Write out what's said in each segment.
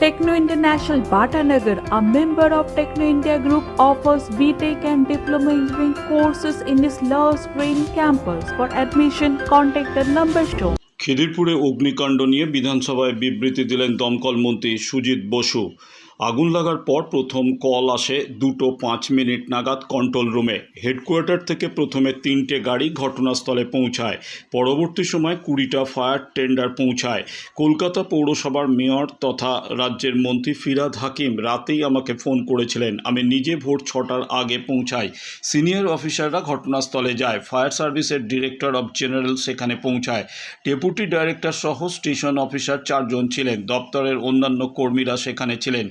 Techno International Bhatanagar, a member of Techno India Group, offers BTEC and Diploma Engineering courses in its Love Spring campus. For admission, contact the number shown. খিদিরপুরে অগ্নিকাণ্ড নিয়ে বিধানসভায় বিবৃতি দিলেন দমকল মন্ত্রী সুজিত বসু আগুন লাগার পর প্রথম কল আসে দুটো পাঁচ মিনিট নাগাদ কন্ট্রোল রুমে। হেডকোয়ার্টার থেকে প্রথমে তিনটে গাড়ি ঘটনাস্থলে পৌঁছায়। পরবর্তী সময় কুড়িটা ফায়ার টেন্ডার পৌঁছায়। কলকাতা পৌরসভার মেয়র তথা রাজ্যের মন্ত্রী ফিরাদ হাকিম রাতেই আমাকে ফোন করেছিলেন। আমি নিজে ভোর ছটার আগে পৌঁছাই। সিনিয়র অফিসাররা ঘটনাস্থলে যায়। ফায়ার সার্ভিসের ডিরেক্টর অব জেনারেল সেখানে পৌঁছায়। ডেপুটি ডাইরেক্টর সহ স্টেশন অফিসার চারজন ছিলেন। দপ্তরের অন্যান্য কর্মীরা সেখানে ছিলেন।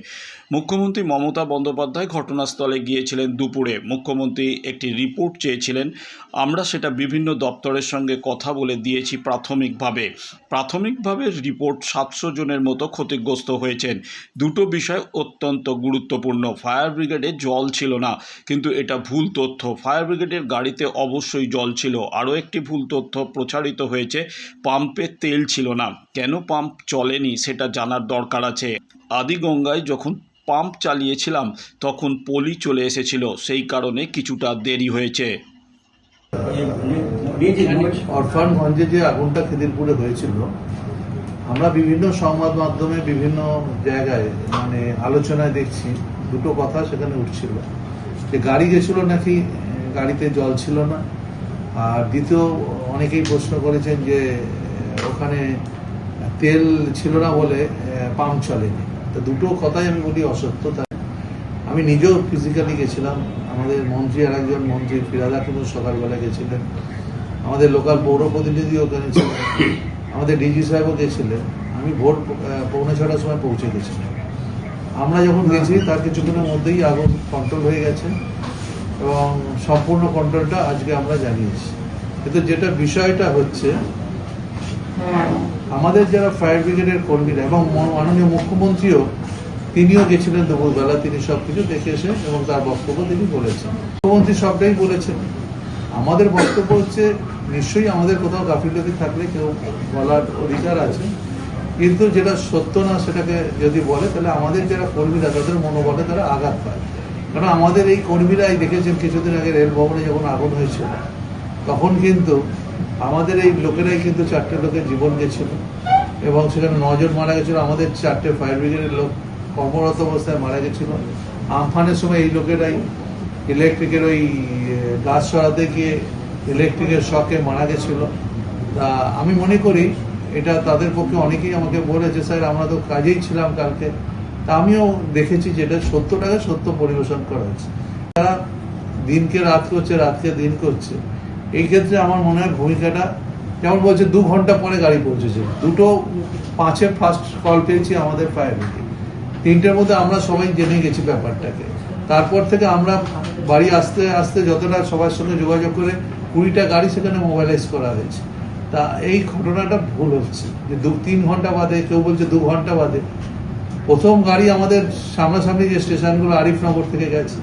মুখ্যমন্ত্রী মমতা বন্দ্যোপাধ্যায় ঘটনাস্থলে গিয়েছিলেন দুপুরে। মুখ্যমন্ত্রী একটি রিপোর্ট চেয়েছিলেন। আমরা সেটা বিভিন্ন দপ্তরের সঙ্গে কথা বলে দিয়েছি প্রাথমিকভাবে। প্রাথমিকভাবে রিপোর্ট সাতশো জনের মতো ক্ষতিগ্রস্ত হয়েছেন। দুটো বিষয় অত্যন্ত গুরুত্বপূর্ণ। ফায়ার ব্রিগেডে জল ছিল না, কিন্তু এটা ভুল তথ্য। ফায়ার ব্রিগেডের গাড়িতে অবশ্যই জল ছিল। আরও একটি ভুল তথ্য প্রচারিত হয়েছে, পাম্পে তেল ছিল না। কেন পাম্প চলেনি সেটা জানার দরকার আছে। আদিগঙ্গায় যখন পাম্প চালিয়েছিলাম, তখন পলি চলে এসেছিল। সেই কারণে কিছুটা দেরি হয়েছে। অরফানগঞ্জে যে আগুনটা খিদিরপুরে হয়েছিল, আমরা বিভিন্ন সংবাদ মাধ্যমে বিভিন্ন জায়গায় মানে আলোচনায় দেখছি, দুটো কথা সেখানে উঠছিল। যে গাড়ি গেছিল নাকি, গাড়িতে জল ছিল না। আর দ্বিতীয়, অনেকেই প্রশ্ন করেছেন যে, ওখানে তেল ছিল না বলে পাম্প চলেনি। দুটো কথাই আমি বলি অসত্য তাই আমি নিজেও ফিজিক্যালি গেছিলাম। আমাদের মন্ত্রী আর একজন মন্ত্রী ফিরাদা কিন্তু সকালবেলা গেছিলেন। আমাদের লোকাল পৌর প্রতিনিধি ওখানে ছিলেন। আমাদের ডিজি সাহেবও গেছিলেন। আমি আহ, পৌনে ছটার সময় পৌঁছে গেছিলাম। আমরা যখন গেছি তার কিছুক্ষণের মধ্যেই আগুন কন্ট্রোল হয়ে গেছে এবং সম্পূর্ণ কন্ট্রোলটা আজকে আমরা জানিয়েছি। কিন্তু যেটা বিষয়টা হচ্ছে আমাদের যারা ফায়ার ব্রিগেডের কর্মীরা এবং মাননীয় মুখ্যমন্ত্রীও, তিনিও গেছিলেন দুপুরবেলা, তিনি সব কিছু দেখে এসে এবং তার বক্তব্য তিনি বলেছেন। মুখ্যমন্ত্রী সবটাই বলেছেন। আমাদের বক্তব্য হচ্ছে, নিশ্চয়ই আমাদের কোথাও গাফিলতি থাকলে কেউ বলার অধিকার আছে। কিন্তু যেটা সত্য না, সেটাকে যদি বলে, তাহলে আমাদের যারা কর্মীরা, তাদের মনোবলে তারা আঘাত পায়। কারণ আমাদের এই কর্মীরাই দেখেছেন, কিছুদিন আগে রেল ভবনে যখন আগুন হয়েছিল, তখন কিন্তু আমাদের এই লোকেরাই কিন্তু চারটে লোকের জীবন গেছিল। এবং সেখানে নজন মারা গেছিল। আমাদের চারটে ফায়ার ব্রিগেডের লোক কর্মরত অবস্থায় মারা গেছিল। আমফানের সময় এই লোকেরাই ইলেকট্রিকের ওই গাছ সরাতে গিয়ে ইলেকট্রিকের শকে মারা গেছিল। তা আমি মনে করি এটা তাদের পক্ষে অনেকেই আমাকে বলেছে, স্যার, আমরা তো কাজেই ছিলাম কালকে। তা আমিও দেখেছি যে এটা সত্যটাকে সত্য পরিবেশন করা হয়েছে। তারা দিনকে রাত করছে, রাতকে দিন করছে। এই ক্ষেত্রে আমার মনে হয় ভূমিকাটা যেমন বলছে, দু ঘণ্টা পরে গাড়ি পৌঁছেছে। দুটো পাঁচে ফার্স্ট কল পেয়েছি আমাদের ফায়ার ব্রিগেড তিনটের মধ্যে আমরা সবাই জেনে গেছি ব্যাপারটাকে। তারপর থেকে আমরা বাড়ি আসতে আসতে যতটা সবার সঙ্গে যোগাযোগ করে কুড়িটা গাড়ি সেখানে মোবাইলাইজ করা হয়েছে। তা এই ঘটনাটা ভুল হচ্ছে। যে দু, তিন ঘণ্টা বাদে, কেউ বলছে দু ঘণ্টা বাদে। প্রথম গাড়ি আমাদের সামনাসামনি যে স্টেশনগুলো আরিফনগর থেকে গেছে,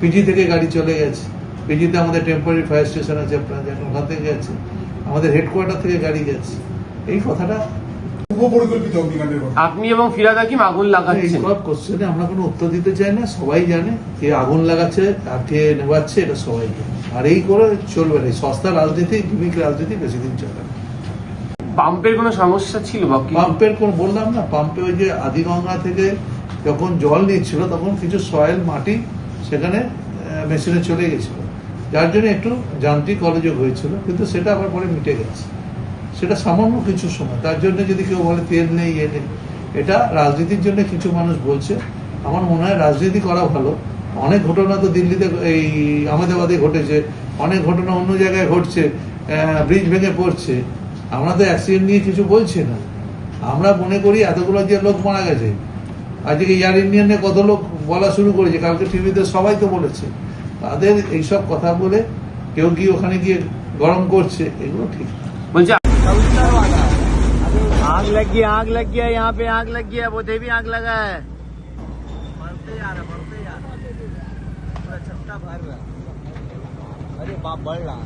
পিজি থেকে গাড়ি চলে গেছে। পিজিতে আমাদের টেম্পোরারি ফায়ার স্টেশন আছে আপনারা জানেন ওখান থেকে গেছে আমাদের হেডকোয়ার্টার থেকে গাড়ি গেছে এই কথাটা পূর্ব পরিকল্পিত অগ্নিকাণ্ডের ঘটনা। আপনি এবং ফিরাদ হাকিম আগুন লাগাচ্ছেন। এইসব কোশ্চেনে আমরা কোনো উত্তর দিতে চাই না সবাই জানে কে আগুন লাগাচ্ছে আর কে নেবাচ্ছে এটা সবাই জানে। আর এই করে চলবে না সস্তা রাজনীতি রাজনীতি বেশি দিন চলে না। পাম্পের কোনো সমস্যা ছিল বা পাম্পের কোন বললাম না পাম্পে ওই যে আদিগঙ্গা থেকে যখন জল নিচ্ছিল তখন কিছু সয়েল মাটি সেখানে মেশিনে চলে গেছিল। যার জন্য একটু যান্ত্রিক অযোগ হয়েছিল, কিন্তু সেটা আবার পরে মিটে গেছে। সেটা সামান্য কিছু সময়। তার জন্য যদি কেউ বলে তেল নেই ইয়ে নেই, এটা রাজনীতির জন্য কিছু মানুষ বলছে। আমার মনে হয় রাজনীতি করা ভালো। অনেক ঘটনা তো দিল্লিতে, এই আহমেদাবাদে ঘটেছে, অনেক ঘটনা অন্য জায়গায় ঘটছে ব্রিজ ভেঙে পড়ছে। আমরা তো অ্যাক্সিডেন্ট নিয়ে কিছু বলছি না। আমরা মনে করি এতগুলো যে লোক মারা গেছে। আজকে এয়ার ইন্ডিয়ানে কত লোক বলা শুরু করেছে? কালকে টিভিতে সবাই তো বলেছে। তাদের এইসব কথা বলে কেউ কি ওখানে গিয়ে গরম করছে এগুলো ঠিক না। বলছে आग लग गया आग लग गया यहाँ पे आग लग गया वो भी आग लगा है अरे बाप बढ़ रहा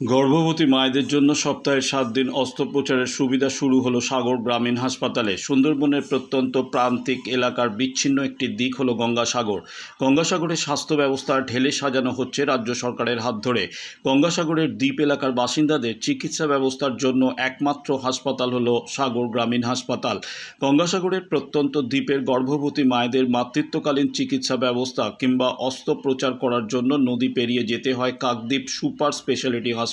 গর্ভবতী মায়েদের জন্য সপ্তাহে সাত দিন অস্ত্রোপচারের সুবিধা শুরু হলো সাগর গ্রামীণ হাসপাতালে। সুন্দরবনের প্রত্যন্ত প্রান্তিক এলাকার বিচ্ছিন্ন একটি দিক হলো গঙ্গাসাগর। গঙ্গাসাগরের স্বাস্থ্য ব্যবস্থা ঢেলে সাজানো হচ্ছে রাজ্য সরকারের হাত ধরে। গঙ্গাসাগরের দ্বীপ এলাকার বাসিন্দাদের চিকিৎসা ব্যবস্থার জন্য একমাত্র হাসপাতাল হলো সাগর গ্রামীণ হাসপাতাল। গঙ্গাসাগরের প্রত্যন্ত দ্বীপের গর্ভবতী মায়েদের মাতৃত্বকালীন চিকিৎসা ব্যবস্থা কিংবা অস্ত্রোপচার করার জন্য নদী পেরিয়ে যেতে হয় কাকদ্বীপ সুপার স্পেশালিটি হাসপাতালে।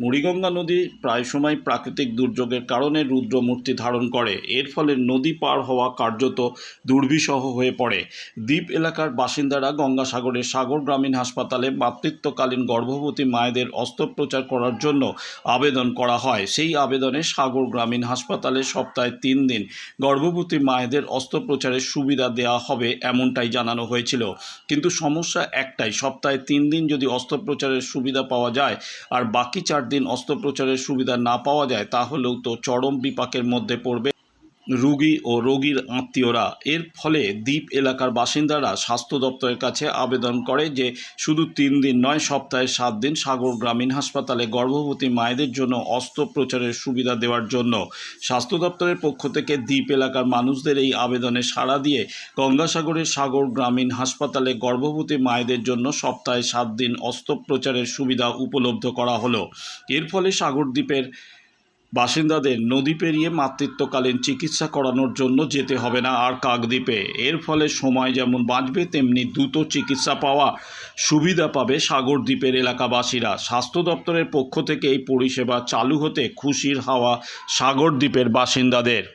মুড়িগঙ্গা নদী প্রায় সময় প্রাকৃতিক দুর্যোগের কারণে রুদ্রমূর্তি ধারণ করে। এর ফলে নদী পার হওয়া কার্যত দুর্বিষহ হয়ে পড়ে। দ্বীপ এলাকার বাসিন্দারা গঙ্গাসাগরের সাগর গ্রামীণ হাসপাতালে মাতৃত্বকালীন গর্ভবতী মায়েদের অস্ত্রোপচার করার জন্য আবেদন করা হয়। সেই আবেদনে সাগর গ্রামীণ হাসপাতালে সপ্তাহে তিন দিন গর্ভবতী মায়েদের অস্ত্রোপচারের সুবিধা দেওয়া হবে এমনটাই জানানো হয়েছিল। কিন্তু সমস্যা একটাই, সপ্তাহে তিন দিন যদি অস্ত্রোপচারের সুবিধা পাওয়া যায়, আর বাকি চার দিন অস্ত্রোপচারের সুবিধা না পাওয়া যায় তাহলেও তো চরম বিপাকের মধ্যে পড়বে। রুগী ও রোগীর আত্মীয়রা। এর ফলে দ্বীপ এলাকার বাসিন্দারা স্বাস্থ্য দপ্তরের কাছে আবেদন করে যে শুধু তিন দিন নয়, সপ্তাহে সাত দিন সাগর গ্রামীণ হাসপাতালে গর্ভবতী মায়েদের জন্য অস্ত্রোপচারের সুবিধা দেওয়ার জন্য। স্বাস্থ্য দপ্তরের পক্ষ থেকে দ্বীপ এলাকার মানুষদের এই আবেদনে সাড়া দিয়ে গঙ্গাসাগরের সাগর গ্রামীণ হাসপাতালে গর্ভবতী মায়েদের জন্য সপ্তাহে সাত দিন অস্ত্রোপচারের সুবিধা উপলব্ধ করা হলো। এর ফলে সাগর দ্বীপের বাসিন্দাদের নদী পেরিয়ে মাতৃত্বকালীন চিকিৎসা করানোর জন্য যেতে হবে না আর কাকদ্বীপে। এর ফলে সময় যেমন বাঁচবে, তেমনি দ্রুত চিকিৎসা পাওয়া সুবিধা পাবে সাগর দ্বীপের এলাকাবাসীরা। স্বাস্থ্য দপ্তরের পক্ষ থেকে এই পরিষেবা চালু হতে খুশির হাওয়া সাগর দ্বীপের বাসিন্দাদের।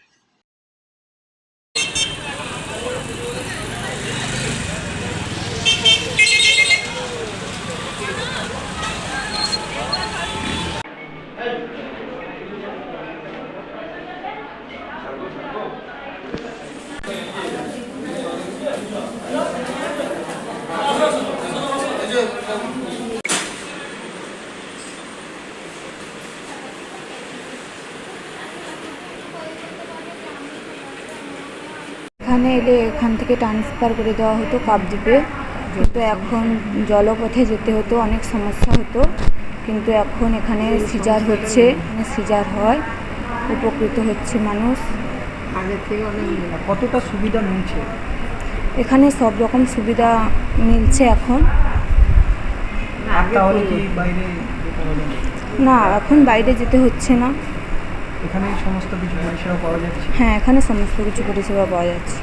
এখানে এলে এখান থেকে ট্রান্সফার করে দেওয়া হতো কাপদ্বীপে কিন্তু এখন জলপথে যেতে হতো অনেক সমস্যা হতো। কিন্তু এখন এখানে সিজার হচ্ছে এখানে সিজার হয় উপকৃত হচ্ছে মানুষ। কতটা সুবিধা মিলছে? এখানে সব রকম সুবিধা মিলছে এখন? না এখন বাইরে যেতে হচ্ছে না। এখানে সমস্ত কিছু পরিষেবা পাওয়া যাচ্ছে? হ্যাঁ এখানে সমস্ত কিছু পরিষেবা পাওয়া যাচ্ছে।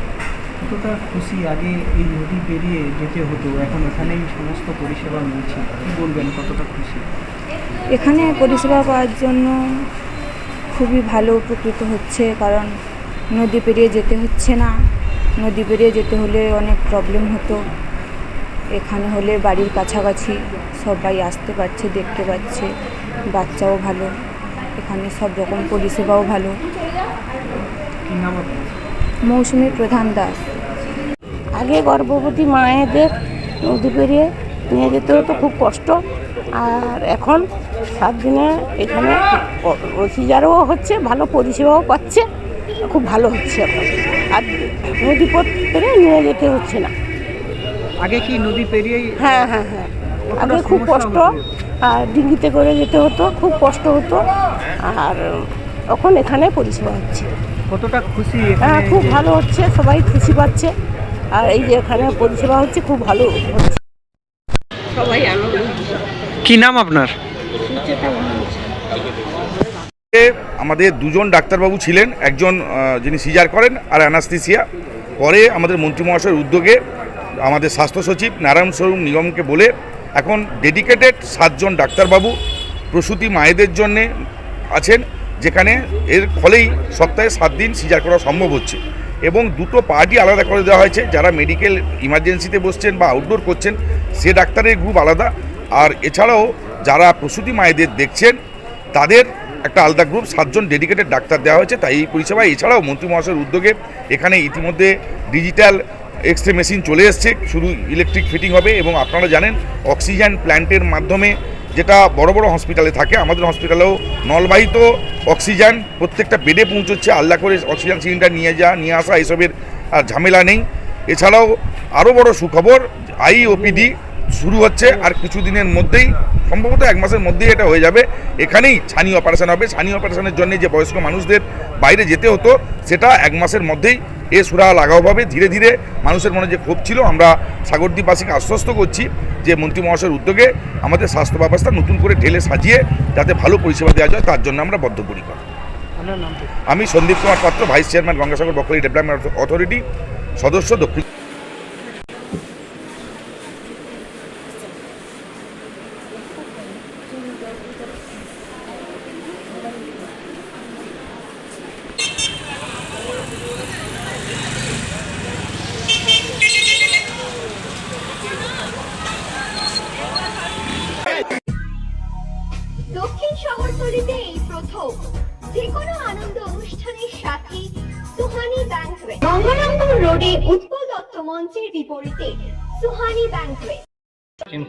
কতটা খুশি আগে এই নদী পেরিয়ে যেতে হতো এখন এখানেই সমস্ত পরিষেবা মিলছে। কি বলবেন কতটা খুশি? এখানে পরিষেবা পাওয়ার জন্য খুবই ভালো উপকৃত হচ্ছে কারণ নদী পেরিয়ে যেতে হচ্ছে না। নদী পেরিয়ে যেতে হলে অনেক প্রবলেম হতো। এখানে হলে বাড়ির কাছাকাছি সবাই আসতে পারছে দেখতে পাচ্ছে বাচ্চাও ভালো। এখানে সব রকম পরিষেবাও ভালো। মৌসুমী প্রধান দাস। আগে গর্ভবতী মায়েদের নদী পেরিয়ে নিয়ে যেতে হতো খুব কষ্ট। আর এখন সাত দিনে এখানে সিজারও হচ্ছে ভালো পরিষেবাও পাচ্ছে খুব ভালো হচ্ছে এখন। আর নদী পথ পেরিয়ে নিয়ে যেতে হচ্ছে না। আগে কি নদী পেরিয়েই হ্যাঁ হ্যাঁ হ্যাঁ। আগে খুব কষ্ট আর ডিঙ্গিতে করে যেতে হতো খুব কষ্ট হতো আর এখন এখানে পরিষেবা হচ্ছে। কতটা খুশি হ্যাঁ খুব ভালো হচ্ছে সবাই খুশি পাচ্ছে আর এই যে এখানে পরিষেবা হচ্ছে খুব ভালো হচ্ছে। সবাই আনন্দ। কি নাম আপনার? আমাদের দুজন ডাক্তারবাবু ছিলেন একজন যিনি সিজার করেন আর অ্যানাস্থিসিয়া। পরে আমাদের মন্ত্রী মহাশয়ের উদ্যোগে আমাদের স্বাস্থ্য সচিব নারায়ণ স্বরূপ নিগমকে বলে এখন ডেডিকেটেড সাতজন ডাক্তারবাবু প্রসূতি মায়েদের জন্যে আছেন, যেখানে এর ফলেই সপ্তাহে সাত দিন সিজার করা সম্ভব হচ্ছে। এবং দুটো পার্টি আলাদা করে দেওয়া হয়েছে, যারা মেডিকেল ইমার্জেন্সিতে বসছেন বা আউটডোর করছেন, সে ডাক্তারের গ্রুপ আলাদা। আর এছাড়াও যারা প্রসূতি মায়েদের দেখছেন, তাদের একটা আলাদা গ্রুপ সাতজন ডেডিকেটেড ডাক্তার দেওয়া হয়েছে, তাই এই পরিষেবা এছাড়াও মন্ত্রী মহাশয়ের উদ্যোগে এখানে ইতিমধ্যে ডিজিটাল এক্স রে মেশিন চলে এসছে, শুধু ইলেকট্রিক ফিটিং হবে এবং আপনারা জানেন অক্সিজেন প্ল্যান্টের মাধ্যমে যেটা বড় বড় হসপিটালে থাকে, আমাদের হসপিটালেও নলবাহিত অক্সিজেন প্রত্যেকটা বেডে পৌঁছচ্ছে আল্লাহ করে অক্সিজেন সিলিন্ডার নিয়ে যা, নিয়ে আসা, এসবের আর ঝামেলা নেই। এছাড়াও আরও বড় সুখবর আই ওপিডি শুরু হচ্ছে আর কিছুদিনের মধ্যেই, সম্ভবত এক মাসের মধ্যেই এটা হয়ে যাবে। এখানেই ছানি অপারেশন হবে। ছানি অপারেশনের জন্য যে বয়স্ক মানুষদের বাইরে যেতে হতো, সেটা এক মাসের মধ্যেই এ সুরা লাগাও পাবে। ধীরে ধীরে মানুষের মনে যে ক্ষোভ ছিল আমরা সাগরদ্বীপবাসীকে আশ্বস্ত করছি যে মন্ত্রী মহাশয়ের উদ্যোগে আমাদের স্বাস্থ্য ব্যবস্থা নতুন করে ঢেলে সাজিয়ে যাতে ভালো পরিষেবা দেওয়া যায় তার জন্য আমরা বদ্ধপরিকর। আমি Sandip Kumar Patra vice chairman Gangasagar Bakkhali development authority সদস্য দক্ষিণ দক্ষিণ